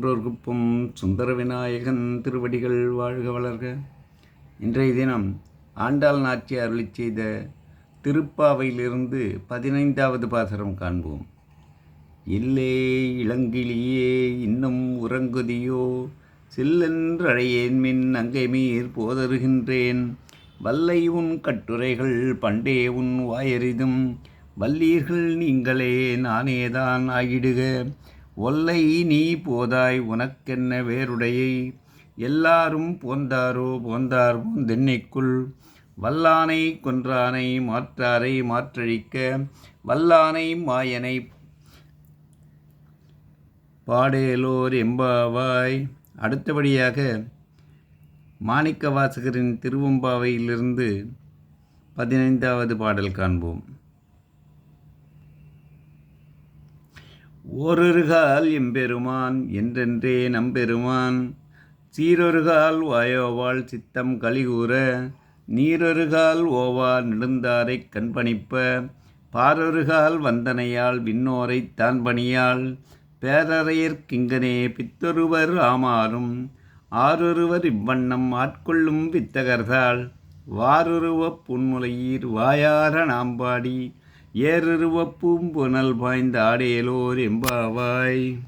சான்றோர்க்குப்பும் சுந்தர விநாயகன் திருவடிகள் வாழ்க வளர்க. இன்றைய தினம் ஆண்டாள் நாச்சி அருளி செய்த திருப்பாவையிலிருந்து பதினைந்தாவது பாசரம் காண்போம். இல்லே இளங்கிளியே இன்னும் உறங்குதியோ? சில்லென்றழையேன் மின் அங்கை மீர் போதருகின்றேன். வல்லை உன் கட்டுரைகள் பண்டே உன் வாயறிதும். வல்லீர்கள் நீங்களே நானேதான் ஆகிடுக. ஒல்லை நீ போதாய் உனக்கென்ன வேருடையை எல்லாரும் போந்தாரோ போந்தார் போந்தென்னைக்குள் வல்லானை கொன்றானை மாற்றாரை மாற்றழிக்க வல்லானை மாயனை பாடேலோர் எம்பாவாய். அடுத்தபடியாக மாணிக்க வாசகரின் திருவம்பாவையிலிருந்து பதினைந்தாவது பாடல் காண்போம். ஓரொருகால் எம்பெருமான் என்றென்றே நம்பெருமான். சீரொருகால் வாயோவாள் சித்தம் கலிகூற நீரொருகால் ஓவா நெடுந்தாரைக் கண்பணிப்ப பாரொருகால் வந்தனையால் விண்ணோரைத் தான் பணியாள் பேரறையர்க்கிங்கனே பித்தொருவர் ஆமாறும் ஆரொருவர் இவ்வண்ணம் ஆட்கொள்ளும் வித்தகர்தாள். வாரொருவப் புன்முலையீர் வாயார நாம்பாடி ஏறுருவ பூம்புனல் பாய்ந்த ஆடேலோர் எம்பாவாய்.